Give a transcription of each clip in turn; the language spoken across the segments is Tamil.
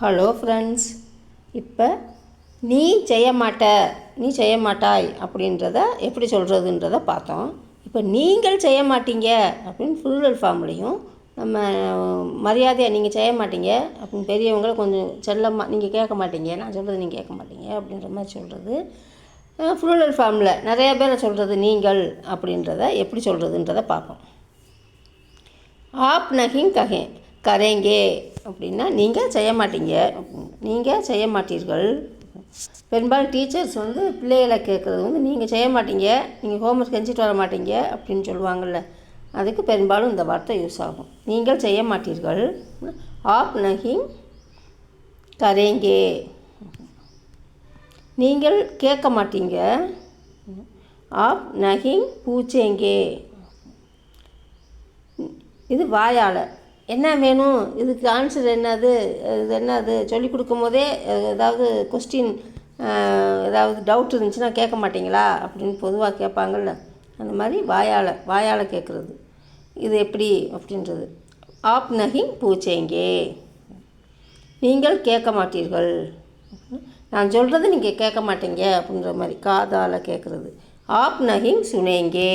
ஹலோ ஃப்ரெண்ட்ஸ் இப்போ நீ செய்ய மாட்ட நீ செய்ய மாட்டாய் அப்படின்றத எப்படி சொல்கிறதுன்றத பார்த்தோம். இப்போ நீங்கள் செய்ய மாட்டீங்க அப்படின்னு ஃபுல்வெல் ஃபார்ம்லேயும் நம்ம மரியாதையாக நீங்கள் செய்ய மாட்டீங்க அப்படின்னு பெரியவங்களை கொஞ்சம் செல்லமாக நீங்கள் கேட்க மாட்டீங்க நான் சொல்கிறது நீங்கள் கேட்க மாட்டீங்க அப்படின்ற மாதிரி சொல்கிறது ஃப்ளூரல் ஃபார்மில் நிறைய பேரை சொல்கிறது நீங்கள் அப்படின்றத எப்படி சொல்கிறதுன்றத பார்ப்போம். ஆப் நகிங் கஹே கரேங்கே. அப்படின்னா நீங்கள் செய்ய மாட்டீங்க. நீங்கள் செய்ய மாட்டீர்கள். பெரும்பாலும் டீச்சர்ஸ் வந்து பிள்ளைகளை கேட்குறது வந்து நீங்கள் செய்ய மாட்டீங்க. நீங்கள் ஹோம்ஒர்க் செஞ்சுட்டு வர மாட்டீங்க அப்படின்னு சொல்லுவாங்கள்ல அதுக்கு பெரும்பாலும் இந்த வார்த்தை யூஸ் ஆகும். நீங்கள் செய்ய மாட்டீர்கள். ஆப் நகிங் கரேங்கே. நீங்கள் கேட்க மாட்டீங்க. ஆப் நகிங் பூச்சேங்கே. இது வாயால். என்ன வேணும்? இதுக்கு ஆன்சர் என்னது? இது என்னது? சொல்லி கொடுக்கும் போதே ஏதாவது கொஸ்டின் ஏதாவது டவுட் இருந்துச்சுன்னா கேட்க மாட்டிங்களா? அப்படின்னு பொதுவாக கேட்பாங்கள்ல அந்த மாதிரி வாயால் வாயால் கேட்குறது. இது எப்படி? அப்படின்றது. ஆப் நகிங் பூச்சேங்கே? நீங்கள் கேட்க மாட்டீர்கள். நான் சொல்கிறது நீங்கள் கேட்க மாட்டீங்க அப்படின்ற மாதிரி காதால் கேட்குறது. ஆப் நகிங் சுனேங்கே?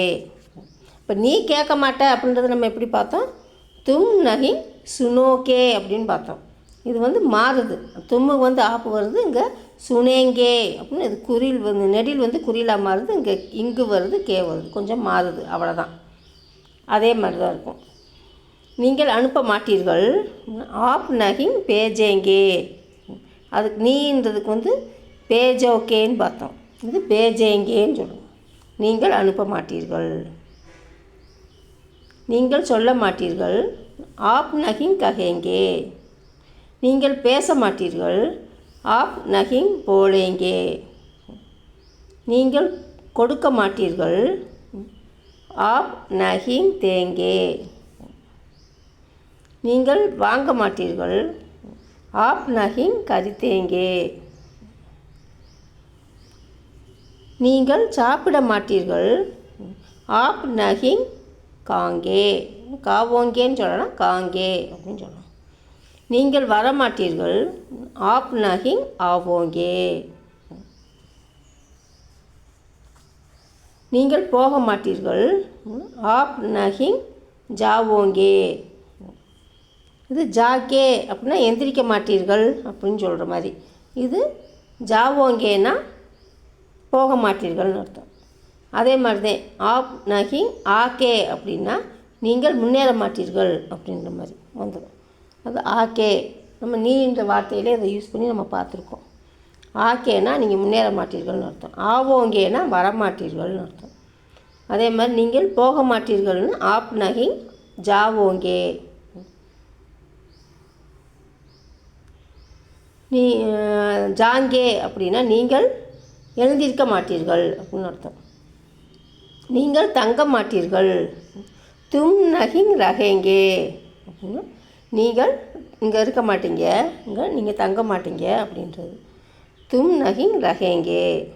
இப்போ நீ கேட்க மாட்ட அப்படின்றத நம்ம எப்படி பார்த்தோம்? தும் நகிங் சுனோகே அப்படின்னு பார்த்தோம். இது வந்து மாறுது. தும்மு வந்து ஆப்பு வருது இங்கே சுனேங்கே அப்படின்னு இது குறில் வந்து நெடில் வந்து குறிலாக மாறுது இங்கே இங்கு வருது கே வருது. கொஞ்சம் மாறுது அவ்வளோதான் அதே மாதிரி தான் இருக்கும். நீங்கள் அனுப்ப மாட்டீர்கள். ஆப் நகிங் பேஜேங்கே. அதுக்கு நீன்றதுக்கு வந்து பேஜோகேன்னு பார்த்தோம். இது பேஜேங்கேன்னு சொல்லுவோம். நீங்கள் அனுப்ப மாட்டீர்கள். நீங்கள் சொல்ல மாட்டீர்கள் ஆப் நகிங் கஹேங்கே. நீங்கள் பேச மாட்டீர்கள் ஆப் நகிங் போலேங்கே. நீங்கள் கொடுக்க மாட்டீர்கள் ஆப் நகிங் தேங்கே. நீங்கள் வாங்க மாட்டீர்கள் ஆப் நகிங் கரித்தேங்கே. நீங்கள் சாப்பிட மாட்டீர்கள் ஆப் நகிங் காங்கே. காவோங்கேன்னு சொல்லலாம் காங்கே அப்படின்னு சொல்லலாம். நீங்கள் வரமாட்டீர்கள். ஆப் நகிங் ஆவோங்கே. நீங்கள் போக மாட்டீர்கள் ஆப் நகிங் ஜாவோங்கே. இது ஜாக்கே அப்படின்னா எந்திரிக்க மாட்டீர்கள் அப்படின்னு சொல்கிற மாதிரி. இது ஜாவோங்கேனா போக மாட்டீர்கள்னு அர்த்தம். அதே மாதிரி தான் ஆப் நகிங் ஆகே அப்படின்னா நீங்கள் முன்னேற மாட்டீர்கள் அப்படின்ற மாதிரி வந்துடும். அது ஆகே. நம்ம நீன்ற வார்த்தையிலே அதை யூஸ் பண்ணி நம்ம பார்த்துருக்கோம். ஆக்கேனா நீங்கள் முன்னேற மாட்டீர்கள்னு அர்த்தம். ஆவோங்கேனா வரமாட்டீர்கள்னு அர்த்தம். அதே மாதிரி நீங்கள் போக மாட்டீர்கள்னு ஆப் நகிங் ஜாவோங்கே. நீ ஜாங்கே அப்படின்னா நீங்கள் எழுந்திருக்க மாட்டீர்கள் அப்படின்னு அர்த்தம். நீங்கள் தங்க மாட்டீர்கள். தும் நகிங் ரகேங்கே. அப்படின்னா நீங்கள் இங்கே இருக்க மாட்டீங்க. இங்கே நீங்கள் தங்க மாட்டீங்க அப்படின்றது. தும் நகிங் ரகேங்கே.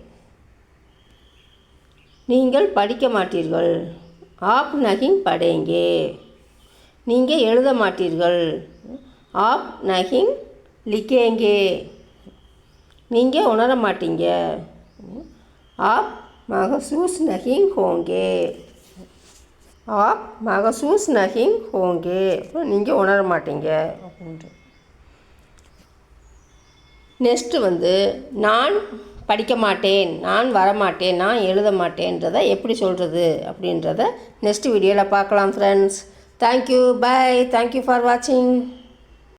நீங்கள் படிக்க மாட்டீர்கள். ஆப் நகிங் படேங்கே. நீங்கள் எழுத மாட்டீர்கள். ஆப் நகிங் லிக்கேங்கே நீங்கள் உணர மாட்டீங்க. ஆப் மகசூஸ் நகிங் ஹோங்கே. ஆப் மகசூஸ் நகிங் ஹோங்கே நீங்கள் உணர மாட்டீங்க. அப்படின்ட்டு. நெக்ஸ்ட்டு வந்து நான் படிக்க மாட்டேன் நான் வரமாட்டேன் நான் எழுத மாட்டேன்றதை எப்படி சொல்கிறது அப்படின்றத நெக்ஸ்ட் வீடியோவில் பார்க்கலாம் friends thank you bye thank you for வாட்சிங்